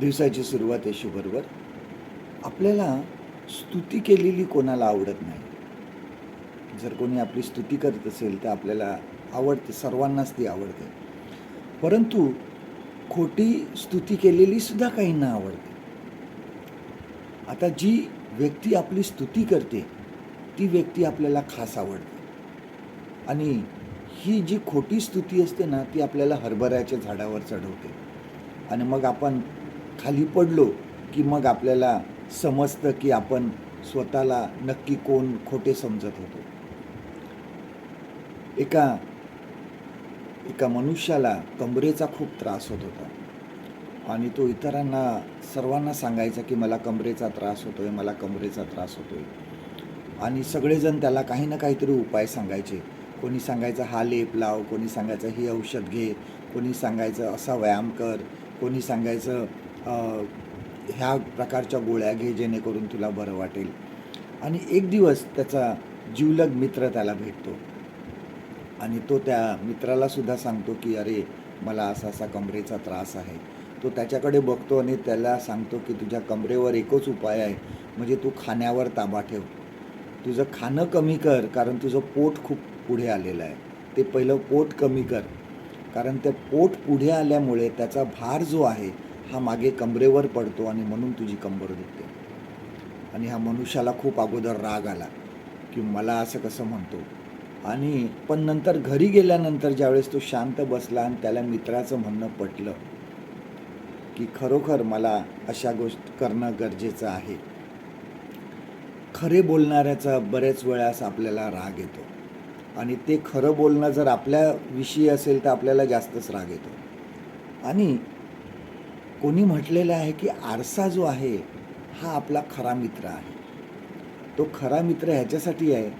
दिवसाची सुरुवात येशूबरोबर आपल्याला स्तुती केलेली कोणाला आवडत नाही. जर कोणी आपली स्तुती करत असेल तर आपल्याला आवडते सर्वांनाच ती आवडते. परंतु खोटी स्तुती केलेली सुद्धा काहींना आवडते. आता जी व्यक्ती आपली स्तुती करते ती व्यक्ती आपल्याला खास आवडते. आणि ही जी खोटी स्तुती असते ना ती आपल्याला हरभऱ्याच्या झाडावर चढवते. आणि मग आपण खाली पडलो की मग आपल्याला समजतं की आपण स्वतःला नक्की कोण खोटे समजत होतो. एका एका मनुष्याला कमरेचा खूप त्रास होत होता. आणि तो इतरांना सर्वांना सांगायचा की मला कमरेचा त्रास होतो आहे मला कमरेचा त्रास होतो आहे आणि सगळेजण त्याला काही ना काहीतरी उपाय सांगायचे. कोणी सांगायचं हा लेप लाव कोणी सांगायचं हे औषध घे कोणी सांगायचं असा व्यायाम कर कोणी सांगायचं ह्या प्रकारच्या गोळ्या घे जेणेकरून तुला बरं वाटेल. आणि एक दिवस त्याचा जीवलग मित्र त्याला भेटतो. आणि तो त्या मित्राला सुद्धा सांगतो की अरे मला असा असा कमरेचा त्रास आहे. तो त्याच्याकडे बघतो आणि त्याला सांगतो की तुझ्या कमरेवर एकच उपाय आहे. म्हणजे तू खाण्यावर ताबा ठेव. तुझं खाणं कमी कर कारण तुझं पोट खूप पुढे आलेलं आहे. ते पहिलं पोट कमी कर. कारण ते पोट पुढे आल्यामुळे त्याचा भार जो आहे हा मागे कमरेवर पडतो आणि म्हणून तुझी कंबर दुखते. आणि ह्या मनुष्याला खूप अगोदर राग आला की मला असं कसं म्हणतो? आणि पण नंतर घरी गेल्यानंतर ज्यावेळेस तो शांत बसला आणि त्याला मित्राचं म्हणणं पटलं की खरोखर मला अशा गोष्ट करणं गरजेचं आहे. खरे बोलणाऱ्याचा बरेच वेळास आपल्याला राग येतो. आणि ते खरं बोलणं जर आपल्याविषयी असेल तर आपल्याला जास्तच राग येतो. आणि कोणी म्हटलेलं आहे की आरसा जो आहे हा आपला खरा मित्र आहे. तो खरा मित्र ह्याच्यासाठी आहे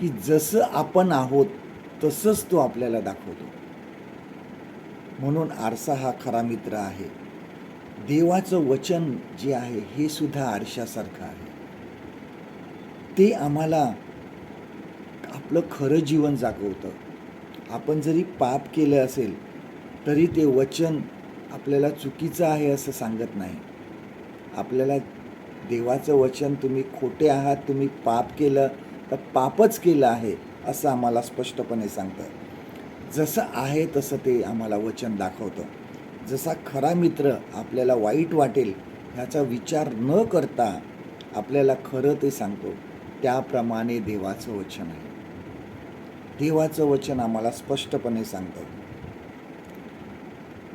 की जसं आपण आहोत तसंच तो आपल्याला दाखवतो. म्हणून आरसा हा खरा मित्र आहे. देवाचं वचन जे आहे हे सुद्धा आरशासारखं आहे. ते आम्हाला आपलं खरं जीवन जागवतं. आपण जरी पाप केलं असेल तरी ते वचन आपल्याला चुकीचं आहे असं सांगत नाही. आपल्याला देवाचं वचन तुम्ही खोटे आहात तुम्ही पाप केलं तर पापच केलं आहे असं आम्हाला स्पष्टपणे सांगतं जसं आहे तसं ते आम्हाला वचन दाखवतं. जसा खरा मित्र आपल्याला वाईट वाटेल ह्याचा विचार न करता आपल्याला खरं ते सांगतो. त्याप्रमाणे देवाचं वचन आहे. देवाचं वचन आम्हाला स्पष्टपणे सांगतं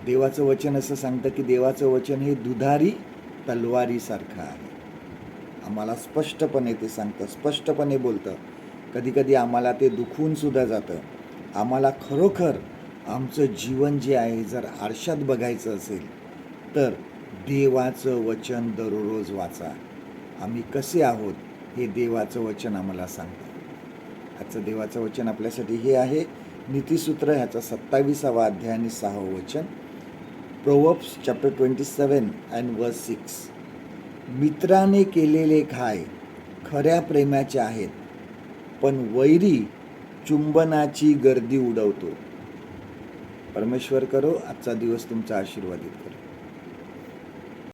देवाचं वचन असं सांगतं की देवाचं वचन हे दुधारी तलवारीसारखं आहे. आम्हाला स्पष्टपणे ते सांगतं स्पष्टपणे बोलतं. कधीकधी आम्हाला ते दुखून सुद्धा जातं. आम्हाला खरोखर आमचं जीवन जे आहे जर आरशात बघायचं असेल तर देवाचं वचन दररोज वाचा. आम्ही कसे आहोत हे देवाचं वचन आम्हाला सांगतं. आजचं देवाचं वचन आपल्यासाठी हे आहे. नीतिसूत्र ह्याचा सत्तावीसावा अध्याय आणि सहावं वचन. Proverbs chapter twenty seven and verse six मित्राने केलेले घाय खऱ्या प्रेमाचे आहेत पण वैरी चुंबनाची गर्दी उडवतो. परमेश्वर करो आजचा दिवस तुमचा आशीर्वादित करो.